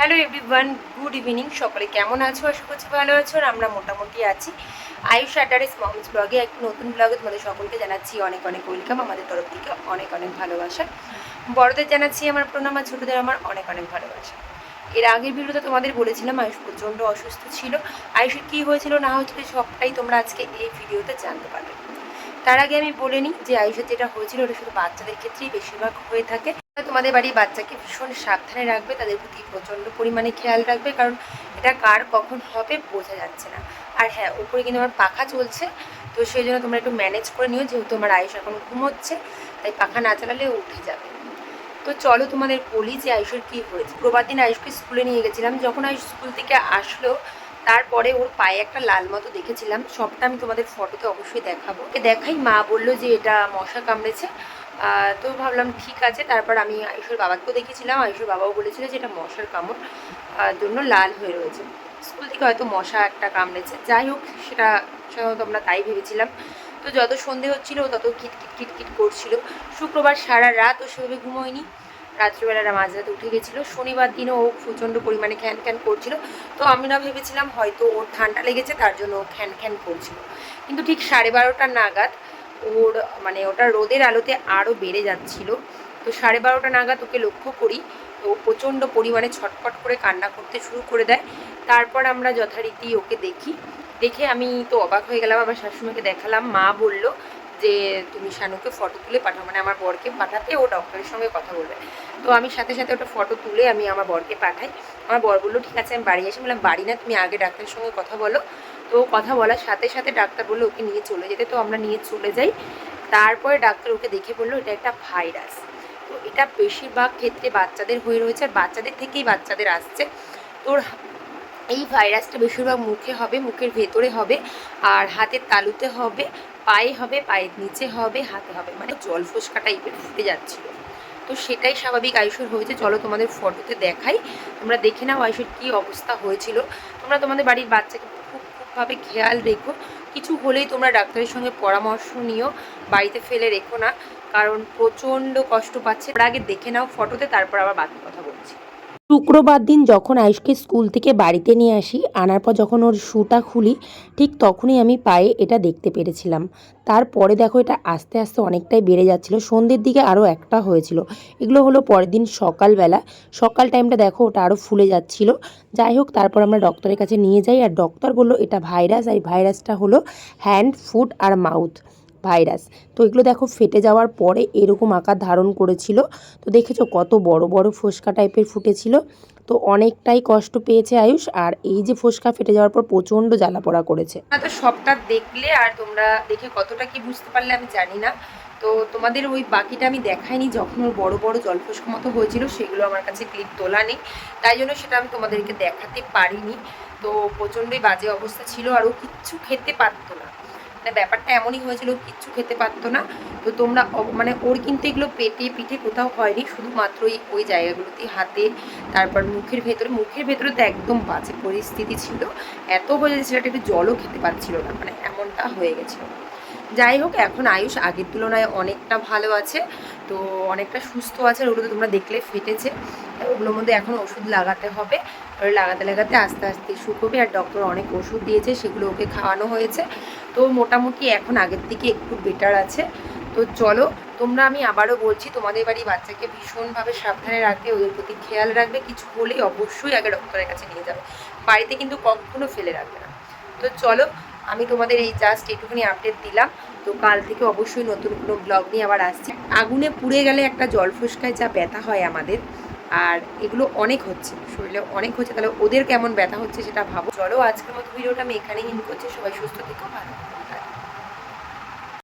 Hello everyone, good evening. সকলে কেমন আছো? আশা করছি ভালো আছো আর আমরা মোটামুটি আছি। আয়ুষ আডারেস মমস ব্লগে এক নতুন ব্লগে তোমাদের সকলকে জানাচ্ছি অনেক অনেক ওয়েলকাম। আমাদের তরফ থেকে অনেক অনেক ভালোবাসা। বড়দের জানাচ্ছি আমার প্রণাম আর ছোটোদের আমার অনেক অনেক ভালোবাসা। এর আগের ভিডিওতে তোমাদের বলেছিলাম আয়ুষ প্রচণ্ড অসুস্থ ছিল। আয়ুষের কী হয়েছিল না হয়েছিল সবটাই তোমরা আজকে এই ভিডিওতে জানতে পারবে। তার আগে আমি বলে নিই যে আয়ুষের যেটা হয়েছিল ওটা শুধু বাচ্চাদের ক্ষেত্রেই বেশিরভাগ হয়ে থাকে। তোমাদের বাড়ির বাচ্চাকে ভীষণ সাবধানে রাখবে, তাদের প্রতি প্রচণ্ড পরিমাণে খেয়াল রাখবে, কারণ এটা কার কখন হবে বোঝা যাচ্ছে না। আর হ্যাঁ উপরে কিন্তু আমার পাখা চলছে, তো সেই জন্য তোমরা একটু ম্যানেজ করে নিও, যেহেতু আমার আয়ুষ এখন ঘুমোচ্ছে, তাই পাখা না চালালে উঠে যাবে। তো চলো তোমাদের বলি যে আয়ুষের কী হয়েছে। প্রবার দিন আয়ুষকে স্কুলে নিয়ে গেছিলাম, যখন আয়ুষ স্কুল থেকে আসলো, তারপরে ওর পায়ে একটা লাল মতো দেখেছিলাম, সবটা আমি তোমাদের ফটোতে অবশ্যই দেখাবো। দেখাই মা বলল যে এটা মশা কামড়েছে তো ভাবলাম ঠিক আছে, তারপর আমি আয়ুষের বাবাকেও দেখেছিলাম, আয়ুষের বাবাও বলেছিল যে এটা মশার কামড় জন্য লাল হয়ে রয়েছে। স্কুল থেকে হয়তো মশা একটা কামড়েছে। যাই হোক, সেটা সাধারণত আমরা তাই ভেবেছিলাম। তো যত সন্ধে হচ্ছিল, তত কিটকিট কিটকিট করছিল। শুক্রবার সারা রাত ও সেভাবে ঘুমোয়নি। রাত্রিবেলাটা মাঝরাতে উঠে গেছিল। শনিবার দিনও ও প্রচণ্ড পরিমাণে খ্যান খ্যান করছিল। তো আমি না ভেবেছিলাম হয়তো ওর ঠান্ডা লেগেছে, তার জন্য ও খ্যান খ্যান করছিল। কিন্তু ঠিক সাড়ে বারোটা নাগাদ ওর মানে ওটা রোদের আলোতে আরও বেড়ে যাচ্ছিল। তো সাড়ে বারোটা নাগাদ ওকে লক্ষ্য করি। ও প্রচণ্ড পরিমাণে ছটফট করে কান্না করতে শুরু করে দেয়। তারপর আমরা যথারীতি ওকে দেখি। দেখে আমি তো অবাক হয়ে গেলাম আমার শাশুড়িমাকে দেখালাম। মা বলল যে, তুমি শানুকে ফটো তুলে পাঠাও। মানে আমার বরকে পাঠাতে ও ডক্টরের সঙ্গে কথা বলবে। তো আমি সাথে সাথে ওটা ফটো তুলে আমি আমার বরকে পাঠাই। আমার বর বলল, ঠিক আছে, আমি বাড়ি এসে বললাম, বাড়ি না, তুমি আগে ডাক্তারের সঙ্গে কথা বলো। তো কথা বলার সাথে সাথে ডাক্তার বলল, ওকে নিয়ে চলে যেতে। তো আমরা নিয়ে চলে যাই। তারপরে ডাক্তার ওকে দেখে বলল, এটা একটা ভাইরাস। তো এটা বেশিরভাগ ক্ষেত্রে বাচ্চাদের হয়ে রয়েছে আর বাচ্চাদের থেকেই বাচ্চাদের আসছে। তোর এই ভাইরাসটা বেশিরভাগ মুখে হবে, মুখের ভেতরে হবে আর হাতের তালুতে হবে, পায়ে হবে, পায়ের নিচে হবে, হাতে হবে। মানে জল ফোসকা টাইপের ফুটে যাচ্ছিল। তো সেটাই স্বাভাবিক আয়ুষের হয়েছে। চলো তোমাদের ফটোতে দেখাই। তোমরা দেখে নাও আয়ুষের কী অবস্থা হয়েছিল। তোমরা তোমাদের বাড়ির বাচ্চাকে খুব খুবভাবে খেয়াল রেখো। কিছু হলেই তোমরা ডাক্তারের সঙ্গে পরামর্শ নিও, বাড়িতে ফেলে রেখো না। কারণ প্রচণ্ড কষ্ট পাচ্ছে। আগে দেখে নাও ফটোতে তারপর আবার বাকি কথা বলছি। শুক্রবার দিন যখন আয়ুষকে স্কুল থেকে বাড়িতে নিয়ে আসি, আনার পর যখন ওর শুটা খুলি, ঠিক তখনই আমি পায়ে এটা দেখতে পেরেছিলাম। তারপরে দেখো এটা আস্তে আস্তে অনেকটাই বেড়ে যাচ্ছিল। সন্ধ্যের দিকে আরও একটা হয়েছিল। এগুলো হলো পরের দিন সকালবেলা। সকাল টাইমটা দেখো ওটা আরও ফুলে যাচ্ছিল। যাই হোক, তারপর আমরা ডক্টরের কাছে নিয়ে যাই আর ডক্টর বলল, এটা ভাইরাস। আর ভাইরাসটা হলো হ্যান্ড ফুট আর মাউথ ভাইরাস। তো এগুলো দেখো ফেটে যাওয়ার পরে এরকম আকার ধারণ করেছিল। তো দেখেছ কত বড় বড় ফোসকা টাইপের ফুটেছিল। তো অনেকটাই কষ্ট পেয়েছে আয়ুষ। আর এই যে ফোসকা ফেটে যাওয়ার পর প্রচণ্ড জ্বালা পোড়া করেছে। তো সবটা দেখলে আর তোমরা দেখে কতটা কি বুঝতে পারলে আমি জানি না। তো তোমাদের ওই বাকিটা আমি দেখাইনি যখন ওর বড় বড় জলফোস্কা মতো হয়েছিল, সেগুলো আমার কাছে ক্লিপ তোলা নেই। তাই জন্য সেটা আমি তোমাদেরকে দেখাতে পারিনি। তো প্রচণ্ডই বাজে অবস্থা ছিল আর ও কিচ্ছু খেতে পারতো না। মানে ব্যাপারটা এমনই হয়েছিল, কিচ্ছু খেতে পারতো না। তো তোমরা মানে ওর কিন্তু এগুলো পেটে, পিঠে কোথাও হয়নি শুধুমাত্র ওই ওই জায়গাগুলোতে হাতে, তারপর মুখের ভেতরে মুখের ভেতরে তো একদম বাজে পরিস্থিতি ছিল। এত হয়ে ছিল সেটা একটু জলও খেতে পারছিল না মানে এমনটা হয়ে গেছিল। যাই হোক, এখন আয়ুষ আগের তুলনায় অনেকটা ভালো আছে। তো অনেকটা সুস্থ আছে ওগুলো তো তোমরা দেখলে ফেটেছে। ওগুলোর মধ্যে এখন ওষুধ লাগাতে হবে। আর লাগাতে লাগাতে আস্তে আস্তে শুকোবে আর ডক্টর অনেক ওষুধ দিয়েছে, সেগুলো ওকে খাওয়ানো হয়েছে। তো মোটামুটি এখন আগের থেকে একটু বেটার আছে। তো চলো, তোমরা আমি আবারও বলছি, তোমাদের বাড়ি বাচ্চাকে ভীষণভাবে সাবধানে রাখবে, ওদের প্রতি খেয়াল রাখবে। কিছু হলেই অবশ্যই আগে ডক্টরের কাছে নিয়ে যাবে। বাড়িতে কিন্তু কখনো ফেলে রাখবে না। তো চলো আমি তোমাদের এই জাস্ট এইটুকুনি আপডেট দিলাম। তো কাল থেকে অবশ্যই নতুন কোনো ব্লগ নিয়ে আবার আসছি। আগুনে পুড়ে গেলে একটা জল ফুসকায় যা ব্যথা হয় আমাদের, আর এগুলো অনেক হচ্ছে। শরীরে অনেক হচ্ছে, তাহলে ওদের কেমন ব্যথা হচ্ছে সেটা ভাবো। চলো আজকের মতো ভিডিওটা আমি এখানেই ইন করছি। সবাই সুস্থ থেকো, ভালো।